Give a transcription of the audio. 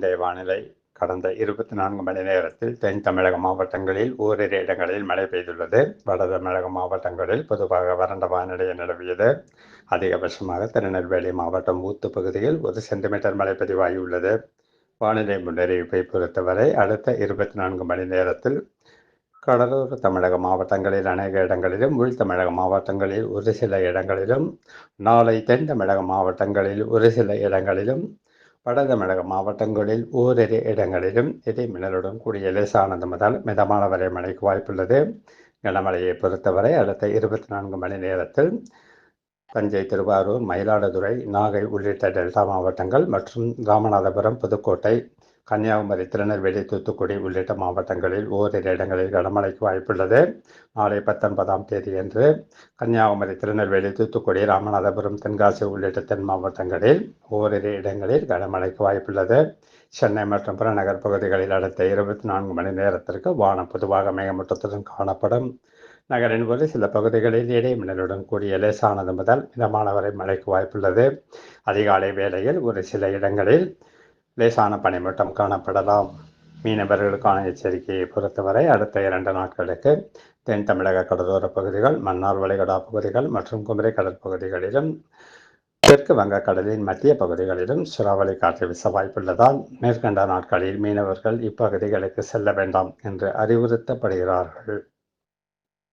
இன்றைய வானிலை கடந்த இருபத்தி நான்கு மணி நேரத்தில் தென் தமிழக மாவட்டங்களில் ஓரிரு இடங்களில் மழை பெய்துள்ளது. வட தமிழக மாவட்டங்களில் பொதுவாக வறண்ட வானிலை நிலவியது. அதிகபட்சமாக திருநெல்வேலி மாவட்டம் ஊத்து பகுதியில் ஒரு சென்டிமீட்டர் மழை பதிவாகியுள்ளது. வானிலை முன்னறிவிப்பை பொறுத்தவரை அடுத்த இருபத்தி நான்கு மணி நேரத்தில் கடலோர தமிழக மாவட்டங்களில் அநேக இடங்களிலும் உள் தமிழக மாவட்டங்களில் ஒரு சில இடங்களிலும் நாளை தென் தமிழக மாவட்டங்களில் ஒரு சில இடங்களிலும் வடதமிழக மாவட்டங்களில் ஓரிரு இடங்களிலும் இடைமின்னலுடன் கூடிய லேசானது முதல் மிதமான வரை மழைக்கு வாய்ப்புள்ளது. கனமழையை பொறுத்தவரை அடுத்த இருபத்தி நான்கு மணி நேரத்தில் தஞ்சை திருவாரூர் மயிலாடுதுறை நாகை உள்ளிட்ட டெல்டா மாவட்டங்கள் மற்றும் ராமநாதபுரம் புதுக்கோட்டை கன்னியாகுமரி திருநெல்வேலி தூத்துக்குடி உள்ளிட்ட மாவட்டங்களில் ஓரிரு இடங்களில் கனமழைக்கு வாய்ப்புள்ளது. நாளை பத்தொன்பதாம் தேதியன்று கன்னியாகுமரி திருநெல்வேலி தூத்துக்குடி ராமநாதபுரம் தென்காசி உள்ளிட்ட தென் மாவட்டங்களில் ஓரிரு இடங்களில் கனமழைக்கு வாய்ப்புள்ளது. சென்னை மற்றும் புறநகர் பகுதிகளில் அடுத்த இருபத்தி நான்கு மணி நேரத்திற்கு வானம் பொதுவாக மேகமூட்டத்துடன் காணப்படும். நகரின் ஒரு சில பகுதிகளில் இடைமின்னலுடன் கூடிய லேசானது முதல் மிதமான வரை மழைக்கு வாய்ப்புள்ளது. அதிகாலை வேளையில் ஒரு சில இடங்களில் லேசான பனிமூட்டம் காணப்படலாம். மீனவர்களுக்கான எச்சரிக்கையை பொறுத்தவரை அடுத்த இரண்டு நாட்களுக்கு தென் தமிழக கடலோர பகுதிகள் மன்னார் வளைகுடா பகுதிகள் மற்றும் குமரி கடல் பகுதிகளிலும் தெற்கு வங்கக்கடலின் மத்திய பகுதிகளிலும் சுறாவளி காற்று வீச வாய்ப்புள்ளதால் மேற்கண்ட நாட்களில் மீனவர்கள் இப்பகுதிகளுக்கு செல்ல வேண்டாம் என்று அறிவுறுத்தப்படுகிறார்கள்.